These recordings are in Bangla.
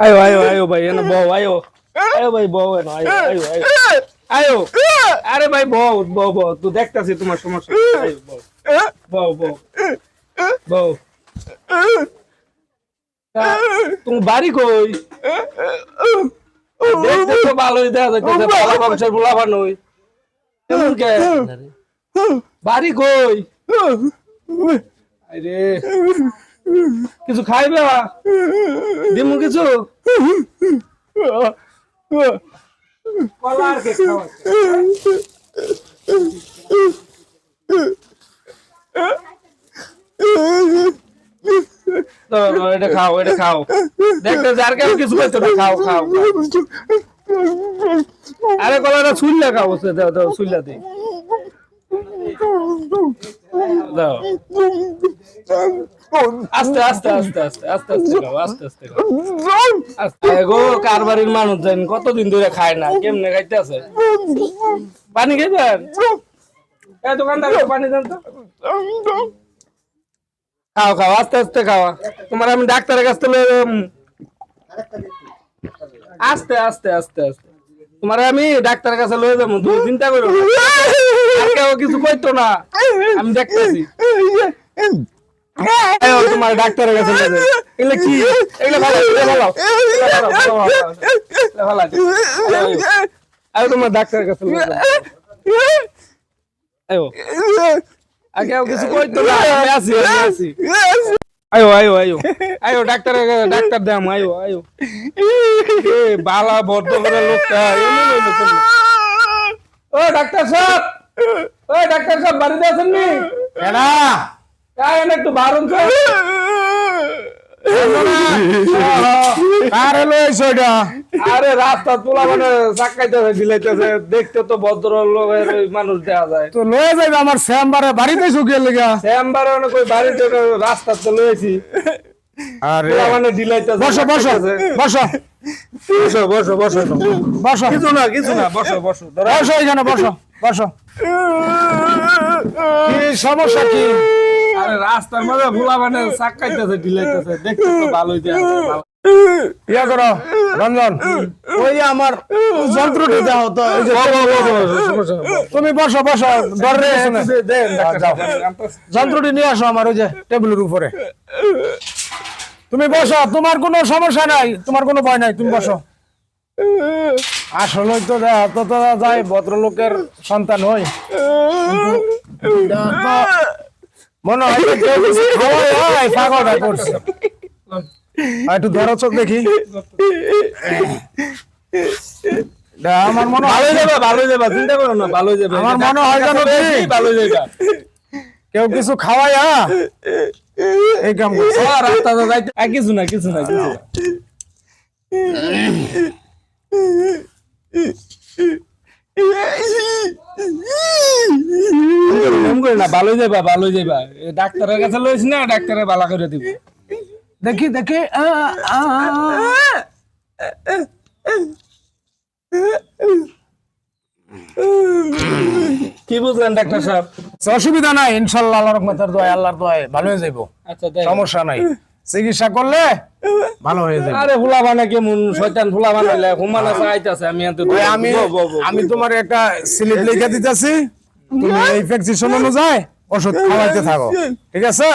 আয়ো আয়ো আয়ো ভাই এনে বউ আয়ো আয়ো ভাই বউ এনে আয়ো আয়ো আয়ো আয়ো আরে ভাই বউ বউ বউ তুই দেখতাছি তোমার সমস্যা। আয়ো, বউ বউ বউ বউ তা, তুমি বাড়ি কই? দেখতে তো ভালোই দেখা যাচ্ছে ভালো বংশের বলাবার নই। কেমন কে? বাড়ি কই? আরে। কিছু খাইবে? দিমু কিছু? এটা। আরে কলাটা ছুললে খাও দাও দাও। আস্তে আস্তে আস্তে আস্তে আস্তে আস্তে আস্তে আস্তে আস্তে মানুষ কতদিন ধরে খায় না, কেমনে খাইতে আছে পানি দোকানদার পানি দেন তো। খাও খাও, আস্তে আস্তে খাওয়া তোমার আমি ডাক্তারের কাছ থেকে। আস্তে আস্তে আস্তে আস্তে। তোমার আমি ডাক্তারের কাছে লয়ে যাব, তুমি চিন্তা করো কেউ কিছু কইতো না। আমি দেখতেছি। তোমার ডাক্তারের কাছে এগুলো কি? এগুলো ভালো ভালো। আয়ো, তোমার ডাক্তারের কাছে আয়ো আর কেউ কিছু কইতো না আমি আছি আমি আছি। আয়ো আয়ো আয়ো আয়ো ডাক্তার ডাক্তার দাম আয়ো আয়ো বালা বদ্ধ করে লোকটা? ও ডাক্তার সাহেব! ও ডাক্তার সাহেব বাড়িতে আছেন কারণ একটু বারণ কার। এলো এসো এটা? আরে রাস্তা তোলা মানে চাকাইতেছে দিলাইতেছে দেখতে তো ভদ্র লোকের ওই মানুষ দেওয়া যায়। তো লয়ে যাবে আমার বাড়িতে শুকিয়ে লেগা। চেম্বারে অনেক ওই বাড়িতে রাস্তা তো লয়েছি আরে। মানে দিলাইতেছে বসো বসো বসো। বসো বসো বসো। বসো। কিছু না কিছু না বসো বসো ধরো। বসো এখানে বসো বসো। কি সমস্যা কি? আরে রাস্তার মধ্যে ভুলা মানে চাকাইতেছে ঢিলাইতেছে। দেখতে তো ভালোই দেয়া ইয়া করো রঞ্জন ওই যে আমার যন্ত্রটি দাও তো এই যে তুমি বসো বসো ডরে এসো না যাও। যন্ত্রটি নিয়ে আসো আমার ওই যে টেবিলের উপরে। তুমি বসো তোমার কোনো সমস্যা নাই তোমার কোনো ভয় নাই তুমি বসো। আসলে তো তো যায় ভদ্রলোকের সন্তান হই। মনে হয় করছে। একটু ধরো চোখ দেখি। আমার মনে হয় ভালোই যাবে ভালোই যাবে চিন্তা করো না ভালোই যাবে আমার মনে হয় কি? ভালোই যাবে কেউ কিছু খাওয়ায় হ্যাঁ? এই কাম করছে। রাস্তা তো যাইতে কিছু না কিছু না কিছু না। এরকম করে না ভালোই যাবা ভালোই যাবা ডাক্তারের কাছে লইছি না ডাক্তারে ভালো করে দিব। দেখি দেখি আ, আ, আ। কি বুঝলেন ডাক্তার সাহেব? অসুবিধা নাই ইনশাল্লাহ আল্লাহর রহমতের দোয়া আল্লাহর দোয়ায় ভালো হয়ে যাব আচ্ছা সমস্যা নাই। চিকিৎসা করলে ভালো হয়ে যাবে। আরে ফুলা বানা কেমন শয়তান ফুলা বানাইলে হুমানা চাইতাছে আমি এত ওই আমি আমি তোমার একটা স্লিপ লিখে দিতেছি। তুমি এই প্রেসক্রিপশন অনুযায়ী ওষুধ খাওয়াইতে থাকো। ঠিক আছে?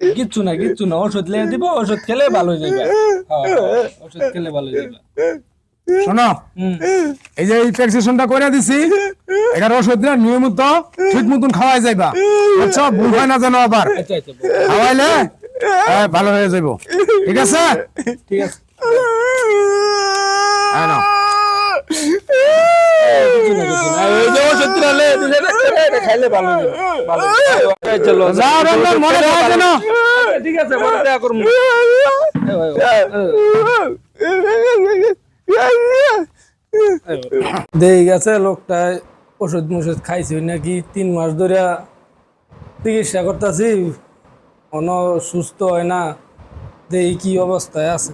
কিচ্ছু না কিচ্ছু না। ওষুধ লেগে দিব ওষুধ খেলে ভালো হয়ে যাবে। হ্যাঁ, হ্যাঁ, ওষুধ খেলে ভালো হয়ে যাবে। শোনো এই যে এই প্রেসক্রিপশনটা করে দিছি এটার ওষুধটা নিয়মিত ঠিক মতন খাওয়াই যাইবা। বুঝছ? ভুল হয় না যেন আবার। আচ্ছা আচ্ছা খাওয়াইলে ভালো হয়ে যাইব। ঠিক আছে? ঠিক আছে। যেন। ঠিক আছে দেখা করব দেই গেছে, লোকটা ওষুধ মুষুধ খাইছি নাকি তিন মাস ধরে চিকিৎসা করতেছি অন সুস্থ হয় না। দেই কি অবস্থায় আছে।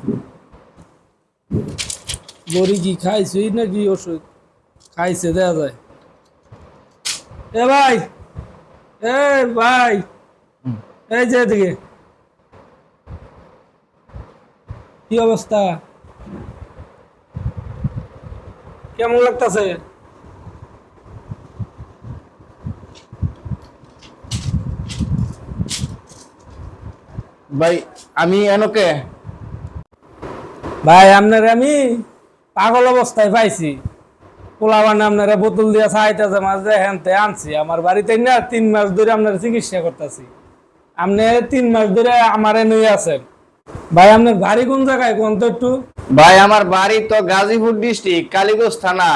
বড়ি কি খাইছি নাকি ওষুধ? খাইছে, দেয়া যায়। এ ভাই এ ভাই, এই যে এদিকে। কি অবস্থা? কেমন লাগতাছে? ভাই আমি এনকে। ভাই আপনার আমি পাগল অবস্থায় পাইছি। পোলাবান আপনারা বোতল দিয়া চাইতেছে মাঝে হ্যানতে আনছি। আমার বাড়িতে না তিন মাস ধরে আপনার চিকিৎসা করতেছি। আপনি তিন মাস ধরে আমারে নিয়ে আছেন। ভাই আপনার বাড়ি কোন জায়গায়? কোন তো একটু? ভাই আমার বাড়ি তো গাজীপুর ডিস্ট্রিক্ট কালীগঞ্জ থানা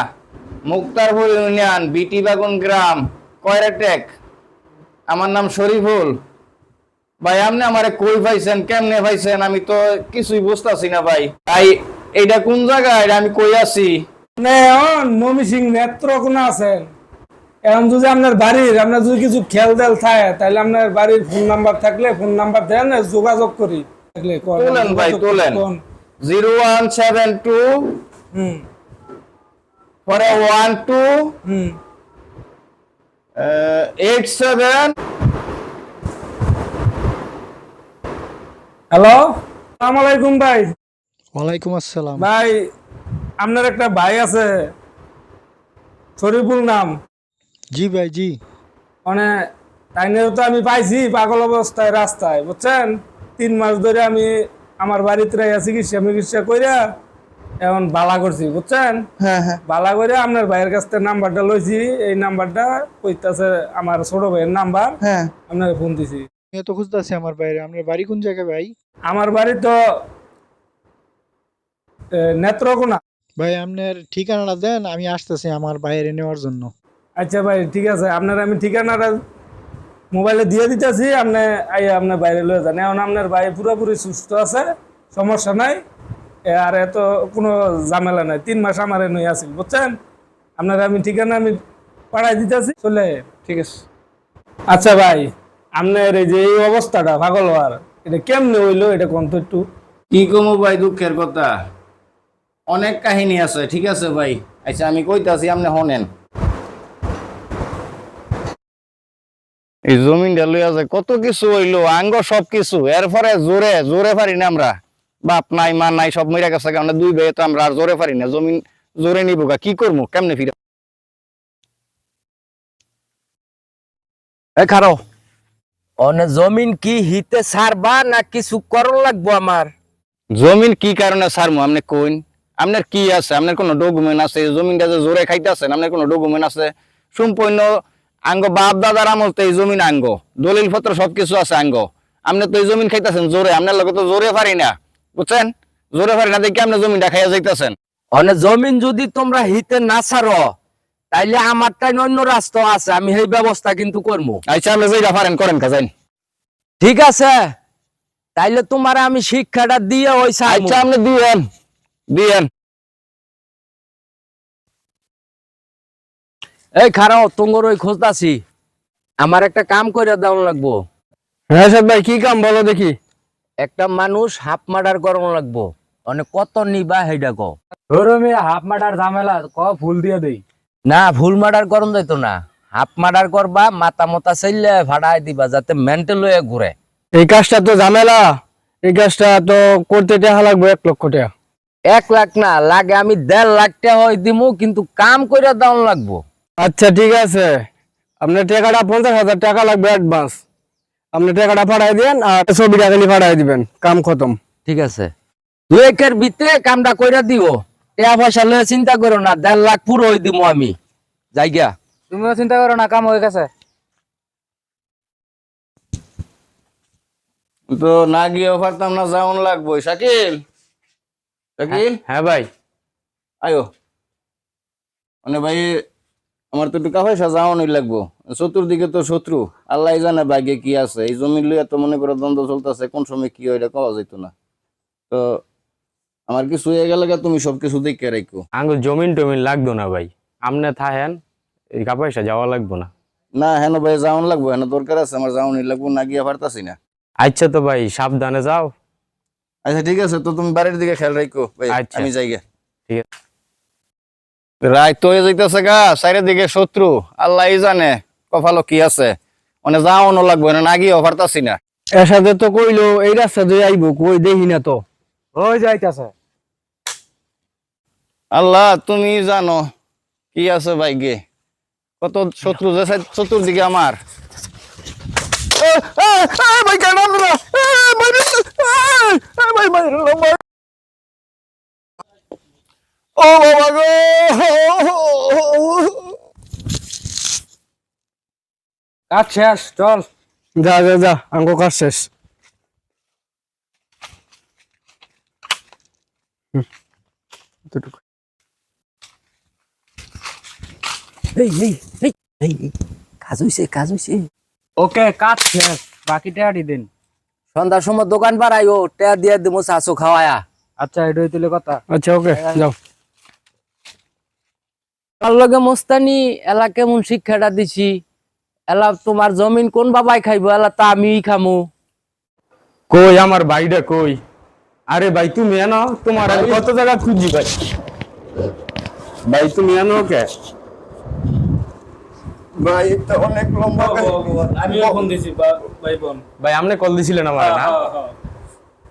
মুক্তারপুর ইউনিয়ন বিটি বাগুন গ্রাম কয়রাটেক। আমার নাম শরীফুল। ভাই আপনি আমারে কই পাইছেন কেমনে পাইছেন আমি তো কিছুই বুঝতাছি না ভাই। ভাই এইটা কোন জায়গায় এটা আমি কই আছি? আপনি এখন মমি সিং নেত্র কোন আছেন এখন যদি আপনার বাড়ির আপনার যদি কিছু খেল দেল থাকে তাহলে আপনার বাড়ির ফোন নাম্বার থাকলে ফোন নাম্বার দেন যোগাযোগ করি। তোলেন ভাই তোলেন। Zero one seven two. পরে one two. Eight seven. Hello? আসসালামু আলাইকুম ভাই। ওয়ালাইকুম আসসালাম। ভাই আপনার একটা ভাই আছে শরীফুল নাম। জি ভাই জি। মানে তাইনের তো আমি পাইছি পাগল অবস্থায় রাস্তায় বুঝছেন? তিন মাস ধরে আমি আমার বাড়িতে চিকিৎসা মিকিৎসা কইরা এখন বালা করছি বুঝছেন? হ্যাঁ হ্যাঁ। বালা করে আপনার ভাইয়ের কাছ থেকে নাম্বারটা লইছি এই নাম্বারটা কইতাছে আমার ছোট ভাইয়ের নাম্বার। হ্যাঁ। আপনার ফোন দিছি। আমি তো খুঁজতেছি আমার বাইরে আপনার বাড়ি কোন জায়গায় ভাই? আমার বাড়ি তো নেত্রকোনা। ভাই আপনার ঠিকানাটা দেন আমি আসতেছি আমার বাইরে নেওয়ার জন্য। আচ্ছা ভাই ঠিক আছে। আপনার আমি ঠিকানাটা মোবাইলে দিয়ে দিতেছি আপনি আই আপনার বাইরে লয়ে যান। এখন আপনার ভাই পুরোপুরি সুস্থ আছে সমস্যা নাই। আর এত কোনো ঝামেলা নাই। তিন মাস আমার নই আছিল বুঝছেন? আপনার আমি ঠিকানা আমি পাঠাই দিতেছি চলে ঠিক আছে। আচ্ছা ভাই আপনার এই যে এই অবস্থাটা পাগল হওয়ার এটা কেমনে হইল এটা কোন তো একটু? কি কমো ভাই দুঃখের কথা? অনেক কাহিনী আছে ঠিক আছে ভাই? আচ্ছা আমি কইতাছি আপনি হনেন। এই জমিনটা লই আছে কত কিছু হইল আঙ্গ সব কিছু এরপরে জোরে জোরে পারি না আমরা। বাপ নাই মা নাই সব মরে গেছে কারণ দুই ভাই তো আমরা আর জোরে পারি না। জমিন জোরে নিব গা। কি করব কেমনে ফিরে এ খারো অনে জমিন কি হিতে সারবা না কিছু করণ লাগবো আমার? জমিন কি কারণে আপনি কইন। আপনার কি আছে? আপনার কোনো ডকুমেন্ট আছে? জমিনটা যে জোরে খাইতেছেন আপনার কোনো ডকুমেন্ট আছে? সম্পূর্ণ আঙ্গ বাপ দাদার আমল তো এই জমিন আঙ্গ। দলিল পত্র সবকিছু আছে আঙ্গ। আপনি তো এই জমিন খাইতেছেন জোরে আপনার লগে তো জোরে পারি না। বুঝছেন? জোরে পারি না দেখি আপনি জমিনটা খাইয়া যাইতেছেন। অনে জমিন যদি তোমরা হিতে না ছাড়ো তাইলে আমারটাই অন্য রাস্তা আছে আমি সেই ব্যবস্থা কিন্তু করব আচ্ছা আপনি যেটা পারেন করেন কাজেন ঠিক আছে তাইলে তোমার আমি শিক্ষাটা দিয়ে ওই আচ্ছা আপনি দিয়েন দিয়েন। এই খারাও তোমার ওই খোঁজতাছি। আমার একটা কাম করে দেওয়া লাগবো। হ্যাঁ ভাই কি কাম বলো দেখি? একটা মানুষ হাফ মার্ডার করানো লাগবো। অনেক কত নিবা হেইডা কো ধরো হাফ মাটার ঝামেলা ক ফুল দিয়ে দেই। না ভুল মার্ডার করন যাইতো না। হাফ মার্ডার করবা মাথা মতা চাইলে ভাড়াই দিবা যাতে মেন্টাল হয়ে ঘুরে। এই কাজটা তো ঝামেলা। এই কাজটা তো করতে টাকা লাগবে এক লক্ষ টাকা এক লাখ না লাগে আমি দেড় লাখ টাকা হয় দিমু কিন্তু কাম করে দাও লাগবো। আচ্ছা ঠিক আছে। আপনার টাকাটা পঞ্চাশ হাজার টাকা লাগবে অ্যাডভান্স আপনি টাকাটা পাঠাই দেন আর ছবিটা খালি পাঠাই দিবেন কাম খতম। ঠিক আছে। দু একের ভিতরে কামটা কইরা দিও টাকা পয়সা লয়ে চিন্তা করো না দেড় লাখ পুরো হই দিব আমি। জায়গা। তুমিও চিন্তা করো না কাম হয়ে গেছে। তো না গিয়ে পারতাম না যাওন লাগবো। শাকিল? শাকিল? হ্যাঁ ভাই। আয়ো। মানে ভাই আমার তো টাকা পয়সা যাওয়ানই লাগবো। চতুর্দিকে তো শত্রু। আল্লাহ জানে ভাগ্যে কি আছে। এই জমি লইয়া তো মনে করো দ্বন্দ্ব চলতেছে কোন সময় কি হয় এটা কওয়া যেত না। তো আমার কিছু হয়ে গেলে তুমি সবকিছু দেখে রাখো আঙ্গুল জমিন টমিন লাগতো না ভাই। আমনে থাহেন এই কা পয়সা যাওয়া লাগবো না। না হেন ভাই যাওন লাগবো হেন দরকার আছে আমার যাওনই লাগবো না গিয়ে পারতাছি না। আচ্ছা তো ভাই সাবধানে যাও। আচ্ছা ঠিক আছে তো তুমি বাড়ির দিকে খেয়াল রাখো ভাই আচ্ছা। আমি যাই। ঠিক আছে। রাত তো হয়ে যাইতেছে গা চারিদিকে শত্রু আল্লাহ জানে কপালো কি আছে মানে যাওয়ানো লাগবে না না গিয়ে পারতাছি না এর সাথে তো কইলো এই রাস্তা দিয়ে আইবো কই দেখি না তো ওই যাইতাছে আল্লাহ তুমি জানো কি আছে ভাইগে কত শত্রু যে সাইড- দিকে আমার ভাই কেন ভাই ভাই ও বাবা গো! কাজ শেষ চল। যা যা যা আঙ্গ কাজ শেষ। এই এই এই এই কাজ হইছে কাজ হইছে ওকে কাজ শেষ বাকি টাকাটি দিন। সন্ধ্যার সময় দোকান পাড়াইও টেয়া দিয়ে দিমু চাচো খাওয়ায়া। আচ্ছা এটাই তুলে কথা। আচ্ছা ওকে যাও। তার লগে মোস্তানি এলা কেমন শিক্ষাটা দিছি এলা তোমার জমিন কোন বাবাই খাইবো এলা তা আমি খামু কই আমার ভাইটা কই আরে ভাই তুমি এনো তোমার আমি কত জায়গা খুঁজি ভাই ভাই তুমি এনো কে ভাই এটা অনেক লম্বা আমি ফোন দিছি ভাই বোন ভাই আপনি কল দিছিলেন আমার না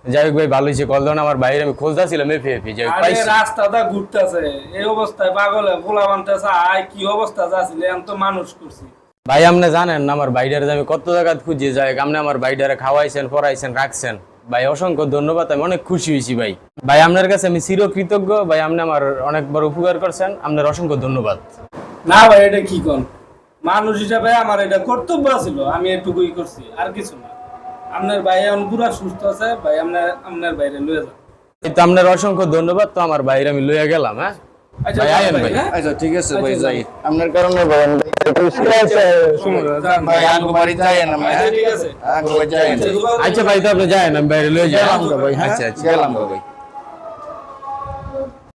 যাই হোক ভাই ভালো হয়েছে। কল দেন আমার বাইরে আমি খোঁজতেছিলাম এফে এফে যাই হোক পাইছি। রাস্তাটা ঘুরতেছে এই অবস্থায় পাগলে পোলা বানতেছে আয় কি অবস্থা যাচ্ছিল তো মানুষ করছি। ভাই আপনি জানেন না আমার বাইডারে আমি কত জায়গা খুঁজি যাই আপনি আমার বাইডারে খাওয়াইছেন পড়াইছেন রাখছেন। ভাই অসংখ্য ধন্যবাদ আমি অনেক খুশি হয়েছি ভাই। ভাই আপনার কাছে আমি চির কৃতজ্ঞ ভাই আপনি আমার অনেক বড় উপকার করছেন আপনার অসংখ্য ধন্যবাদ। না ভাই এটা কি কোন? মানুষ হিসাবে আমার এটা কর্তব্য ছিল আমি এটুকুই করছি আর কিছু না। আপনার ভাই এখন পুরা সুস্থ আছে ভাই আপনার আপনার বাইরে লয়ে যান তো আপনার অসংখ্য ধন্যবাদ তো আমার বাইরে আমি লইয়া গেলাম হ্যাঁ? আচ্ছা হ্যাঁ? আচ্ছা ঠিক আছে ভাই যাই। আপনার কারণে ভাই যাই না আচ্ছা, যাই না। আচ্ছা, আচ্ছা ভাই তো আপনি যায় আমি বাইরে লয়ে যাই। হ্যাঁ? আচ্ছা আচ্ছা। গেলাম ভাই।